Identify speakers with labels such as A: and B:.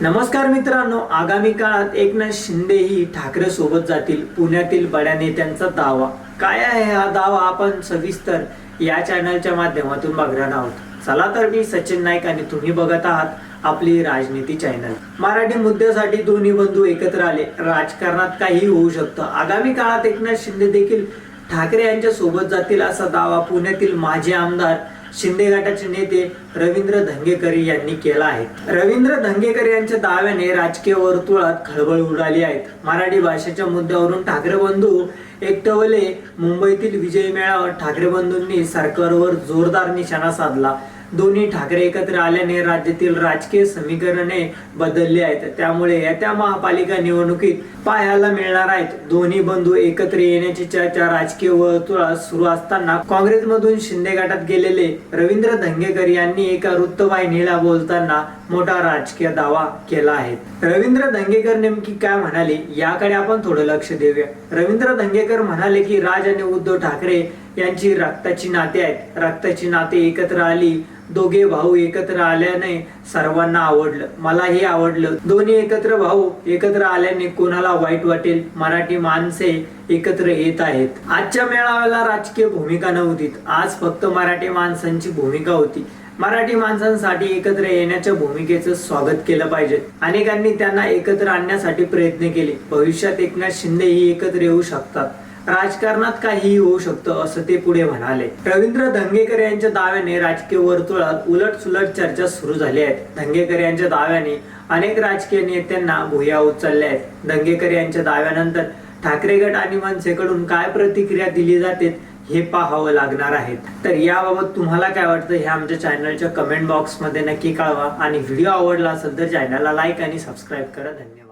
A: नमस्कार मित्रांनो आगामी काळात एकनाथ शिंदे ही ठाकरे सोबत जातील. पुण्यातील बड्या नेत्यांचा दावा. काय आहे हा दावा? आपण सविस्तर या चॅनलच्या माध्यमातून बघणार आहोत. चला तर मी सचिन नाईक आणि तुम्ही बघत आहात आपली राजनीती चॅनल मराठी मुद्द्यासाठी दोन्ही बंधू एकत्र आले. राजकारणात काहीही होऊ शकतं. आगामी काळात एकनाथ शिंदे देखील ठाकरे यांच्या सोबत जातील असा दावा पुण्यातील माजी आमदार शिंदे गटाचे नेते रवींद्र धंगेकर यांनी केला आहे. रवींद्र धंगेकर यांच्या दाव्याने राजकीय वर्तुळात खळबळ उडाली आहेत मराठी भाषेच्या मुद्द्यावरून ठाकरे बंधू एकटवले. मुंबईतील विजय मेळावर ठाकरे बंधूंनी सरकारवर जोरदार निशाणा साधला. दोन्ही ठाकरे एकत्र आल्याने राज्यातील राजकीय समीकरणे बदलली आहेत. त्यामुळे येत्या महापालिका निवडणुकीत पाहायला मिळणार आहेत. दोन्ही बंधू एकत्र येण्याची चर्चा राजकीय वर्तुळात सुरू असताना काँग्रेसमधून शिंदे गटात गेलेले रवींद्र धंगेकर यांनी एका वृत्तवाहिनीला बोलताना मोठा राजकीय दावा केला आहे. रवींद्र धंगेकर नेमकी काय म्हणाले? याकडे आपण थोडं लक्ष देऊया. रवींद्र धंगेकर म्हणाले की राज आणि उद्धव ठाकरे यांची रक्ताची नाते आहेत. रक्ताची नाते एकत्र आली दोघे भाऊ एकत्र आल्याने सर्वांना आवडलं. मलाही आवडलं. दोन्ही एकत्र भाऊ एकत्र आल्याने कोणाला वाईट वाटेल? मराठी माणसे एकत्र येत आहेत. आजच्या मेळाव्याला राजकीय भूमिका नव्हती आज फक्त मराठी माणसांची भूमिका होती. मराठी माणसांसाठी एकत्र येण्याच्या भूमिकेचं स्वागत केलं पाहिजे. अनेकांनी त्यांना एकत्र आणण्यासाठी प्रयत्न केले. भविष्यात एकनाथ शिंदे ही एकत्र येऊ शकतात. राजकारणात काहीही होऊ शकतं असं ते पुढे म्हणाले. रवींद्र धंगेकर यांच्या दाव्याने राजकीय वर्तुळात उलट सुलट चर्चा सुरू झाली आहेत धंगेकर यांच्या दाव्याने अनेक राजकीय नेत्यांना भुया उचलल्या आहेत. धंगेकर यांच्या दाव्यानंतर ठाकरे गट आणि मनसेकडून काय प्रतिक्रिया दिली जाते हे पाहावं लागणार आहेत तर याबाबत तुम्हाला काय वाटतं हे आमच्या चॅनलच्या कमेंट बॉक्समध्ये नक्की कळवा. आणि व्हिडिओ आवडला असेल तर चॅनलला लाईक आणि सबस्क्राईब करा. धन्यवाद.